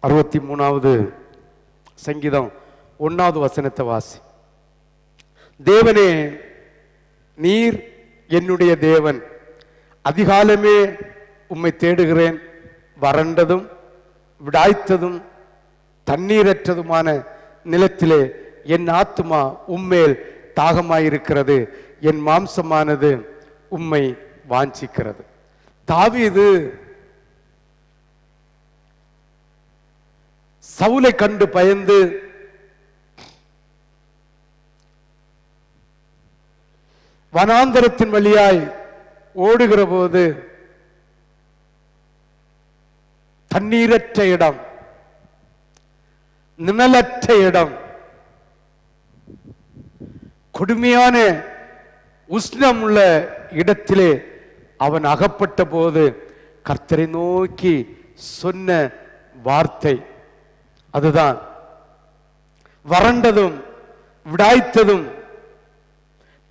அறுபத்தி மூணாவது சங்கீதம் ஒன்னாவது வசனத்தை வாசி. தேவனே நீர் என்னுடைய தேவன். அதிகாலமே உம்மை தேடுகிறேன். வறண்டதும் விடாய்த்ததும் தண்ணீரற்றதுமான நிலத்திலே என் ஆத்துமா உம்மேல் தாகமாயிருக்கிறது. என் மாம்சமானது உம்மை வாஞ்சிக்கிறது. தாவி இது சவுலை கண்டு பயந்து வனாந்தரத்தின் வழியாய் ஓடுகிற போது தண்ணீரற்ற இடம் நிழலற்ற இடம் கொடுமையான உஷ்ணம் உள்ள இடத்திலே அவன் அகப்பட்ட போது கர்த்தரை நோக்கி சொன்ன வார்த்தை. அதுதான். வறண்டதும் விடாய்த்ததும்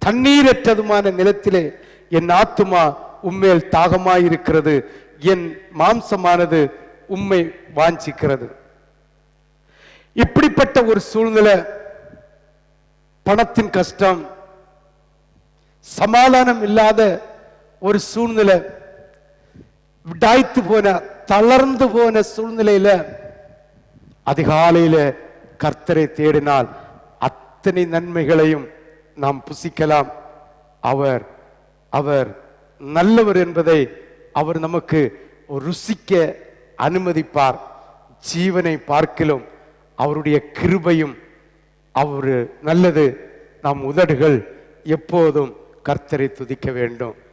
தண்ணீரற்றதுமான நிலத்திலே என் ஆத்துமா உம்மேல் தாகமாயிருக்கிறது. என் மாம்சமானது உம்மை வாஞ்சிக்கிறது. இப்படிப்பட்ட ஒரு சூழ்நிலை பணத்தின் கஷ்டம் சமாதானம் இல்லாத ஒரு சூழ்நிலை விடாய்த்து போன தளர்ந்து போன சூழ்நிலையில அதிகாலையில் கர்த்தரை தேடினால் அத்தனை நன்மைகளையும் நாம் புசிக்கலாம். அவர் அவர் நல்லவர் என்பதை அவர் நமக்கு ருசிக்க அனுமதிப்பார். ஜீவனை பார்க்கிலும் அவருடைய கிருபையும் அவர் நல்லது. நம் உதடுகள் எப்போதும் கர்த்தரை துதிக்க வேண்டும்.